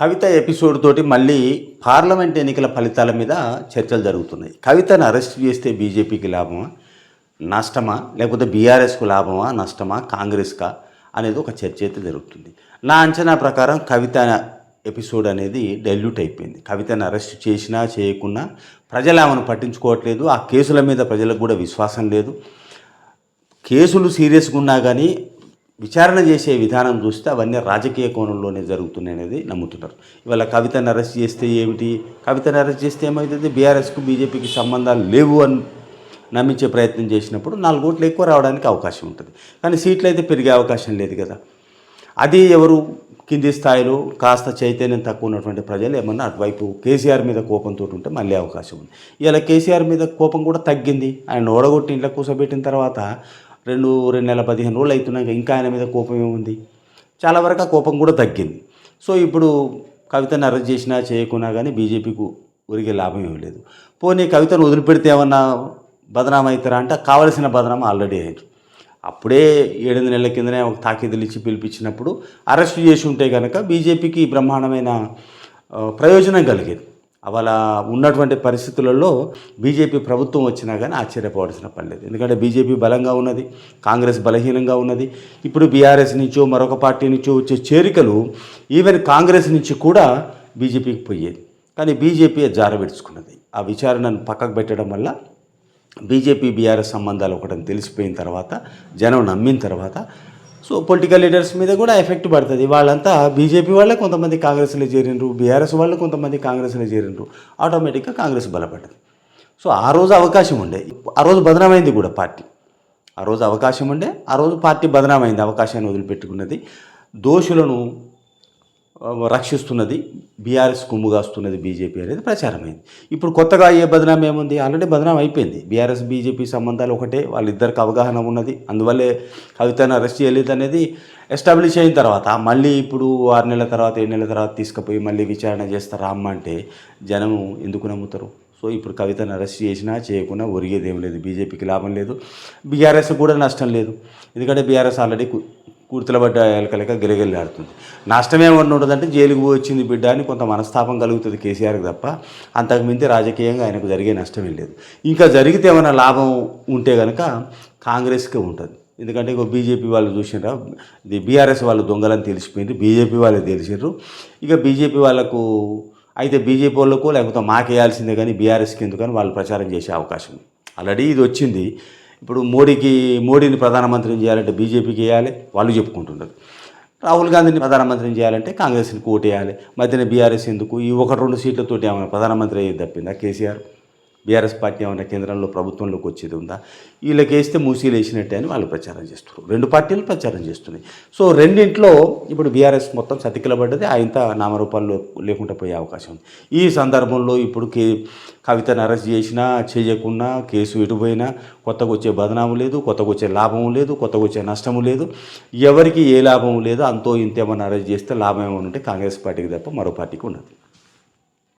కవిత episode తోటి మళ్ళీ parliament ఎన్నికల ఫలితాల మీద చర్చలు జరుగుతున్నాయి. కవితను అరెస్ట్ చేస్తే బీజేపీకి లాభమా? నష్టమా? లేకపోతే బీఆర్ఎస్కు లాభమా? నష్టమా? కాంగ్రెస్కా? అనేది ఒక చర్చ అయితే జరుగుతుంది. నా అంచనా ప్రకారం కవిత ఎపిసోడ్ అనేది డైల్యూట్ అయిపోయింది. కవితను అరెస్ట్ చేసినా చేయకున్నా ప్రజలు ఆమెను పట్టించుకోవట్లేదు. ఆ కేసుల మీద ప్రజలకు కూడా విశ్వాసం లేదు. కేసులు సీరియస్గా ఉన్నా కానీ విచారణ చేసే విధానం చూస్తే అవన్నీ రాజకీయ కోణంలోనే జరుగుతున్నాయి అనేది నమ్ముతున్నారు. ఇవాళ కవితను అరెస్ట్ చేస్తే ఏమిటి? కవితను అరెస్ట్ చేస్తే ఏమవుతుంది? బీఆర్ఎస్కు బీజేపీకి సంబంధాలు లేవు అని నమ్మించే ప్రయత్నం చేసినప్పుడు నాలుగు ఓట్లు ఎక్కువ రావడానికి అవకాశం ఉంటుంది. కానీ సీట్లు అయితే పెరిగే అవకాశం లేదు కదా. అది ఎవరు? కింది స్థాయిలో కాస్త చైతన్యం తక్కువ ఉన్నటువంటి ప్రజలు ఏమన్నా అటువైపు కేసీఆర్ మీద కోపంతో ఉంటే మళ్ళీ అవకాశం ఉంది. ఇలా కేసీఆర్ మీద కోపం కూడా తగ్గింది. ఆయన ఓడగొట్టి ఇంట్లో కూర్చోబెట్టిన తర్వాత రెండు రెండు నెలల పదిహేను రోజులు అవుతున్నాక ఇంకా ఆయన మీద కోపం ఏముంది? చాలా వరకు ఆ కోపం కూడా తగ్గింది. సో ఇప్పుడు కవితను అరెస్ట్ చేసినా చేయకున్నా కానీ బీజేపీకు ఒరిగే లాభం ఏమీ లేదు. పోనీ కవితను వదిలిపెడితే ఏమన్నా బదనాం అవుతారా అంటే కావలసిన బదనాం ఆల్రెడీ అయ్యారు అప్పుడే ఏడెనిమిది నెలల కిందనే ఒక తాకీదులు ఇచ్చి పిలిపించినప్పుడు అరెస్ట్ చేసి ఉంటే కనుక బీజేపీకి బ్రహ్మాండమైన ప్రయోజనం కలిగేది. అలా ఉన్నటువంటి పరిస్థితులలో బీజేపీ ప్రభుత్వం వచ్చినా కానీ ఆశ్చర్యపోవాల్సిన పని లేదు. ఎందుకంటే బీజేపీ బలంగా ఉన్నది కాంగ్రెస్ బలహీనంగా ఉన్నది. ఇప్పుడు బీఆర్ఎస్ నుంచో మరొక పార్టీ నుంచో వచ్చే చేరికలు ఈవెన్ కాంగ్రెస్ నుంచి కూడా బీజేపీకి పోయేది. కానీ బీజేపీ జారబెడుచుకున్నది ఆ విచారణను పక్కకు పెట్టడం వల్ల బీజేపీ బీఆర్ఎస్ సంబంధాలు ఒకటని తెలిసిపోయిన తర్వాత జనం నమ్మిన తర్వాత సో పొలిటికల్ లీడర్స్ మీద కూడా ఎఫెక్ట్ పడుతుంది. వాళ్ళంతా బీజేపీ వాళ్ళే కొంతమంది కాంగ్రెస్లో చేరిండ్రు బీఆర్ఎస్ వాళ్ళు కొంతమంది కాంగ్రెస్లో చేరిండ్రు ఆటోమేటిక్గా కాంగ్రెస్ బలపడ్డది. సో ఆ రోజు అవకాశం ఉండే. ఆ రోజు బదనామైంది కూడా పార్టీ. ఆ రోజు అవకాశం ఉండే ఆ రోజు పార్టీ బదనామైంది అవకాశాన్ని వదిలిపెట్టుకున్నది. దోషులను రక్షిస్తున్నది బీఆర్ఎస్ కుమ్ముగాస్తున్నది బీజేపీ అనేది ప్రచారమైంది. ఇప్పుడు కొత్తగా ఏ బదనాం ఏముంది? ఆల్రెడీ బదనాం అయిపోయింది. బీఆర్ఎస్ బీజేపీ సంబంధాలు ఒకటే వాళ్ళిద్దరికి అవగాహన ఉన్నది. అందువల్లే కవితను అరెస్ట్ చేయలేదు అనేది ఎస్టాబ్లిష్ అయిన తర్వాత మళ్ళీ ఇప్పుడు ఆరు నెలల తర్వాత ఏడు నెలల తర్వాత తీసుకుపోయి మళ్ళీ విచారణ చేస్తారా. అమ్మ అంటే జనం ఎందుకు నమ్ముతారు? సో ఇప్పుడు కవితను అరెస్ట్ చేసినా చేయకుండా ఒరిగేది ఏం లేదు. బీజేపీకి లాభం లేదు. బీఆర్ఎస్ కూడా నష్టం లేదు. ఎందుకంటే బీఆర్ఎస్ ఆల్రెడీ కూర్తులబడ్డ ఎలకలక గిలగిల్లి నష్టమే ఏమన్నా ఉండదంటే జైలుకు పోయి వచ్చింది బిడ్డ అని కొంత మనస్తాపం కలుగుతుంది కేసీఆర్కి తప్ప. అంతకుమించి రాజకీయంగా ఆయనకు జరిగే నష్టం లేదు. ఇంకా జరిగితే ఏమైనా లాభం ఉంటే కనుక కాంగ్రెస్కే ఉంటుంది. ఎందుకంటే ఇక బీజేపీ వాళ్ళు చూసినారా ఇది బీఆర్ఎస్ వాళ్ళు దొంగలని తెలిసిపోయింది బీజేపీ వాళ్ళు తెలిసిర్రు. ఇక బీజేపీ వాళ్ళకు అయితే బీజేపీ వాళ్ళకు లేకపోతే మాకేయాల్సిందే కానీ బీఆర్ఎస్కి ఎందుకని వాళ్ళు ప్రచారం చేసే అవకాశం ఆల్రెడీ ఇది వచ్చింది. ఇప్పుడు మోడీకి మోడీని ప్రధానమంత్రిని చేయాలంటే బీజేపీకి వేయాలి వాళ్ళు చెప్పుకుంటున్నారు రాహుల్ గాంధీని ప్రధానమంత్రిని చేయాలంటే కాంగ్రెస్ని కోటేయాలి. మధ్యన బీఆర్ఎస్ ఎందుకు? ఈ ఒకటి రెండు సీట్లతోటి ఏమైనా ప్రధానమంత్రి అయ్యేది తప్పిందా కేసీఆర్? బీఆర్ఎస్ పార్టీ ఏమైనా కేంద్రంలో ప్రభుత్వంలోకి వచ్చేది ఉందా? వీళ్ళకి వేస్తే మూసీలు వేసినట్టే అని వాళ్ళు ప్రచారం చేస్తున్నారు. రెండు పార్టీలు ప్రచారం చేస్తున్నాయి. సో రెండింట్లో ఇప్పుడు బీఆర్ఎస్ మొత్తం సతికిలబడ్డది ఆయనత నామరూపాల్లో లేకుండా పోయే అవకాశం ఉంది. ఈ సందర్భంలో ఇప్పుడు కే కవితను అరెస్ట్ చేసినా చేయకున్నా కేసు ఎటుపోయినా కొత్తగా వచ్చే బదనాము లేదు కొత్తగా వచ్చే లాభము లేదు కొత్తగా వచ్చే నష్టము లేదు. ఎవరికి ఏ లాభం లేదు అంతో ఇంతేమన్నా అరెస్ట్ చేస్తే లాభం ఏమైనా ఉంటే కాంగ్రెస్ పార్టీకి తప్ప మరో పార్టీకి ఉండదు.